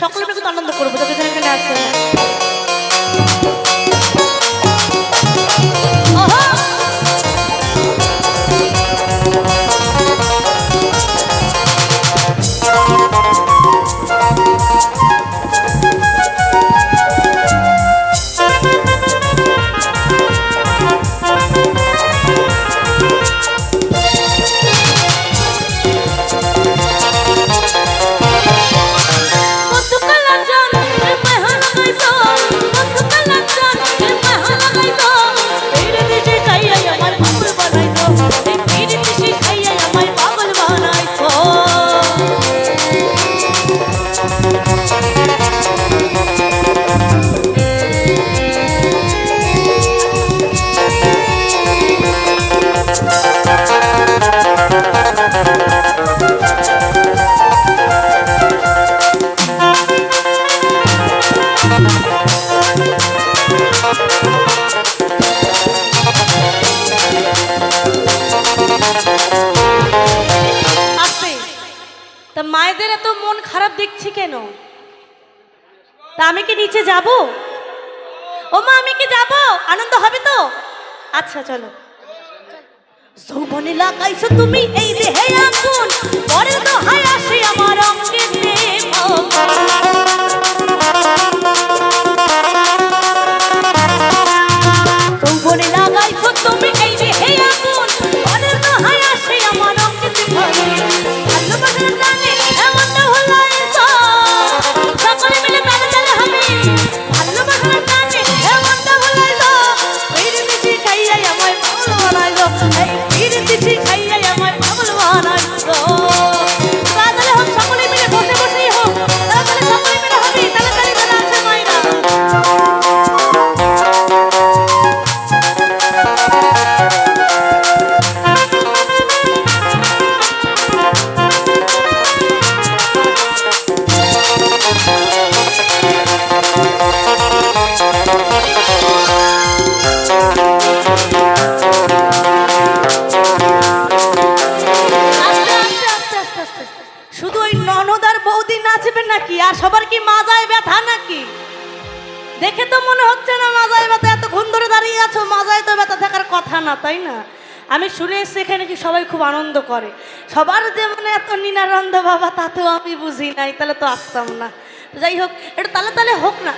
সকলে একটু আনন্দ করব যাদের এখানে আছে। নিচে যাব? ও মা আমি কি যাব? আনন্দ হবে তো? আচ্ছা চলো। যৌবনে লাগাইছো তুমি, এই দেহে আগুন। পরে তো হায় আসি আমার অঙ্গে। আমি শুনে এসেছি এখানে কি সবাই খুব আনন্দ করে। সবার যে মানে এত নিনানন্দ বাবা, তাতেও আমি বুঝি নাই, তাহলে তো আসতাম না। যাই হোক এটা তালে তালে হোক না।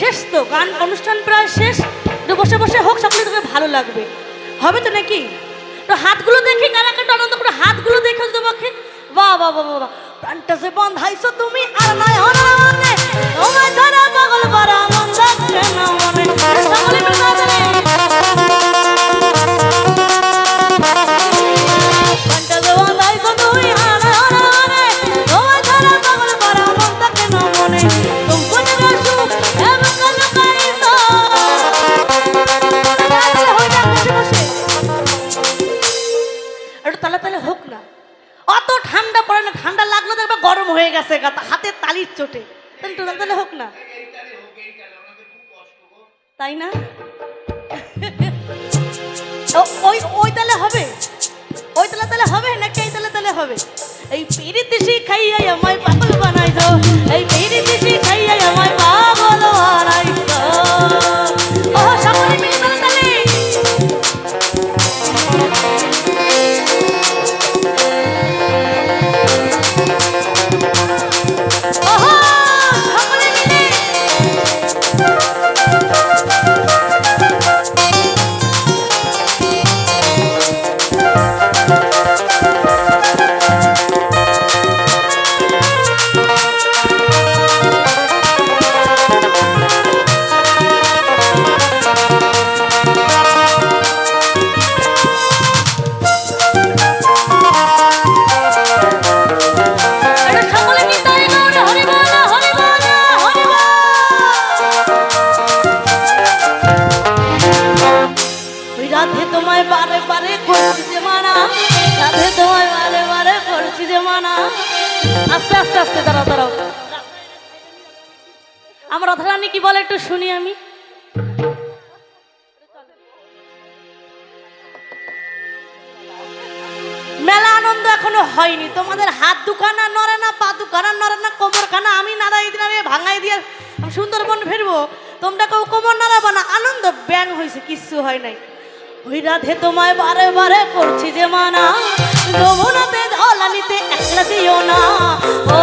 শেষ তো, গান অনুষ্ঠান প্রায় শেষ। একটু বসে বসে হোক সকলে তোকে ভালো লাগবে। হবে তো নাকি? তো হাতগুলো দেখি কারাকে একটু আনন্দ করে হাতগুলো দেখে তোমাকে। বা বা বা বাহ প্রাণটা সে বন্ধাইছো তুমি আর হরানে তোমায় ধরা পাগল পারা মন না মনে। সকলে মিলে তাই না ওই ওই তালে হবে। ওই তালে তালে হবে নাকি এই তালে তালে হবে? এই পিড়ি দিশি খাইয়াই আমায় পাগল বানাই দাও এই পিড়ি দিশি খাইয়াই আমায় পাগল বানাই ও বলে একটু শুনি আমি। মেলা আনন্দ এখনও হয়নি। তোমাদের হাত দুখানা নড়ে না, পা দুখানা নড়ে না আমি নাড়াই সুন্দরবন ফিরবো। তোমরা কেউ কোমর নাড়াবো না, আনন্দ ব্যাং হয়েছে, কিচ্ছু হয় নাই। ওই রাধে তোমায় বারে বারে করছি যে মানা, যমুনাতে একলা দিও না। ও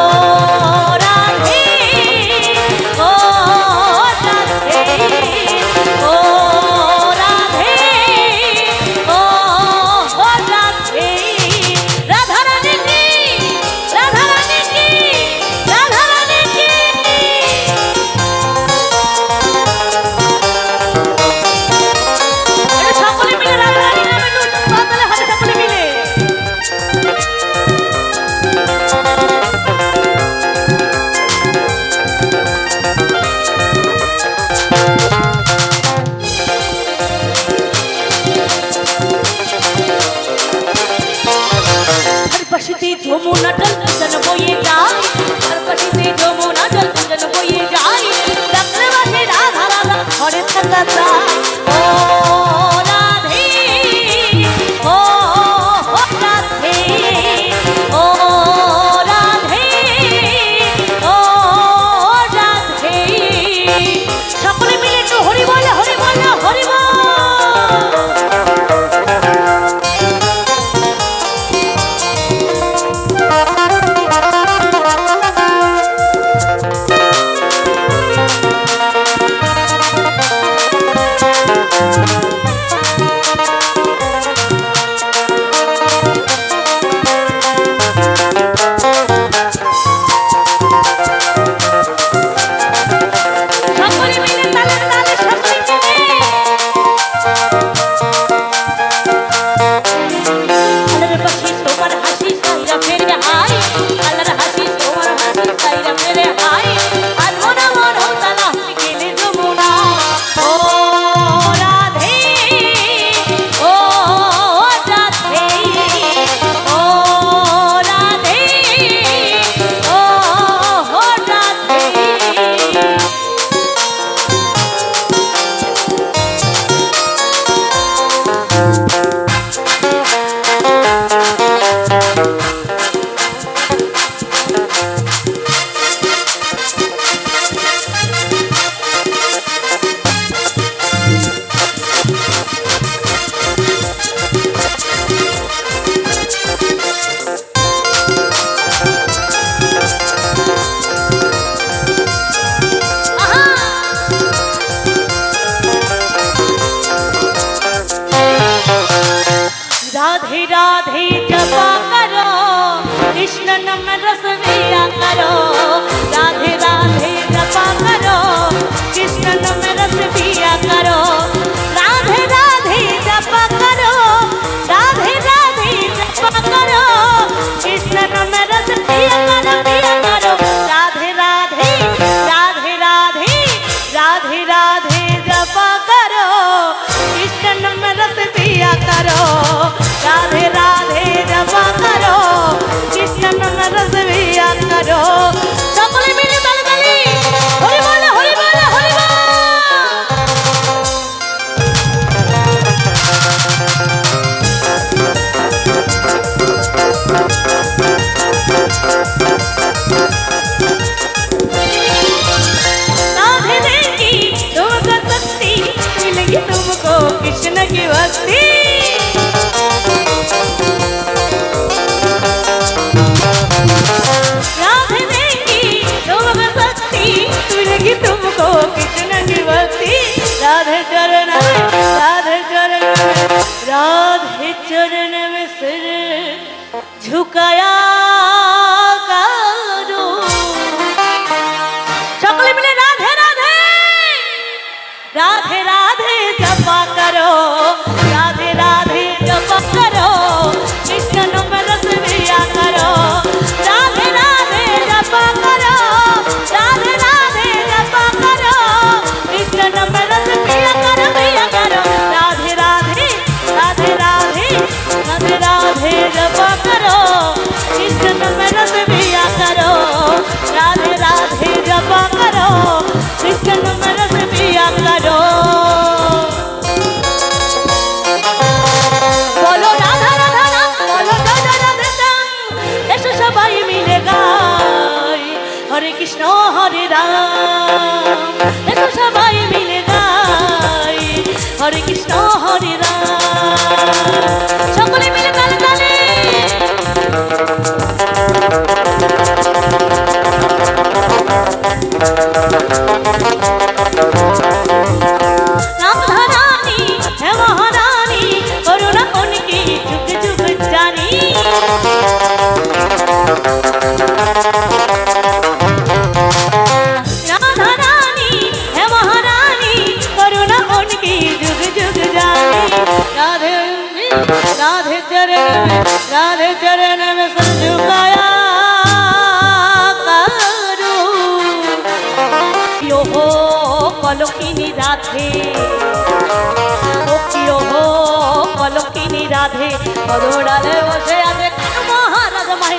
claro. caiá হরে রাম। এসো সবাই মিলে গাই। হরে কৃষ্ণ, হরে রাম। সকলে মিলে তালে তালে রাম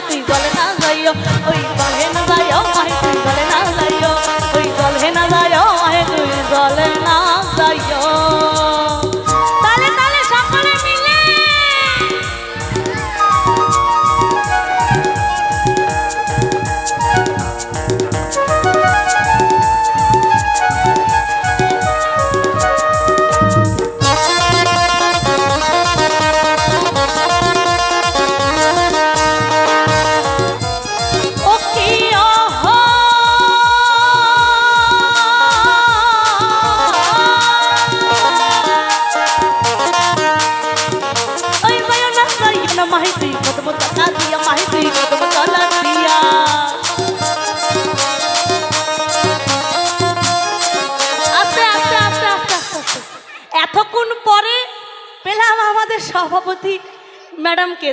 তুই বলে না যাইও ওই আমাদের সভাপতি ম্যাডামকে,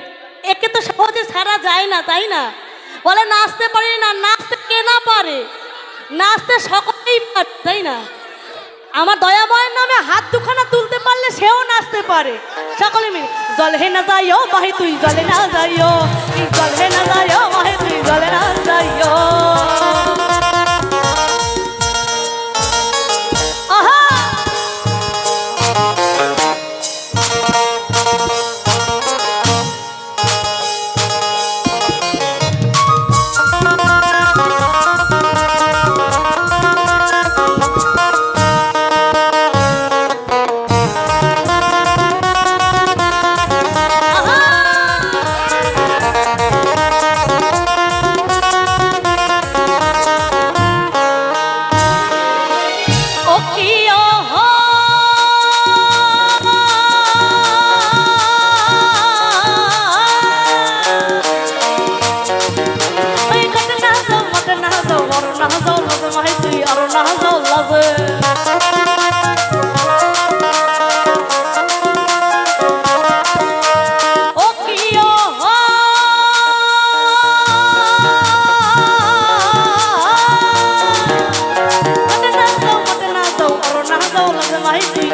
একে তো সহজে ছাড়া যায় না, তাই না? বলে, নাচতে পারি না, নাচতে কে না পারে? নাচতে সকলেই পারে, তাই না? আমার দয়াময়ের নামে হাত দুখানা তুলতে পারলে সেও নাচতে পারে। সকলে মিলে, জলে না যাইও, মাহে তুই জলে না যাইও জলে না যাইও, মাহে তুই জলে না যাইও।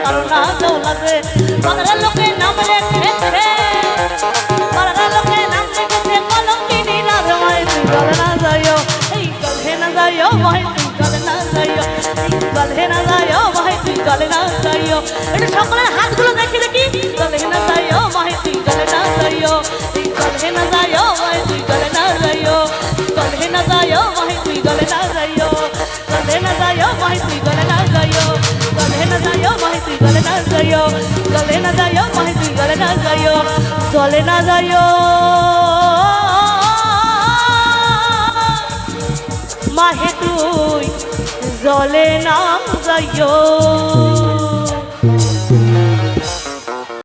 মাহে তুই আর না যাও লবে পাগলা লোকে নাম রেখেছে। পাড়ার লোকে নাম লিখেছে কলঙ্কিনী রাধ মাহে তুই জলে না যাইও, এই জলে না যাইও মাহে তুই জলে না যাইও। এই না যাইও মাহে তুই জলে না যাইও। এটা সকলের হাতগুলো দেখি দেখি। জলে না যাইও মাহে তুই জলে না যাইও। এই জলে না না যাইও মাহে তুই জলে না যাইও, জলে না যাইও। মাহে তুই জলে না যাইও।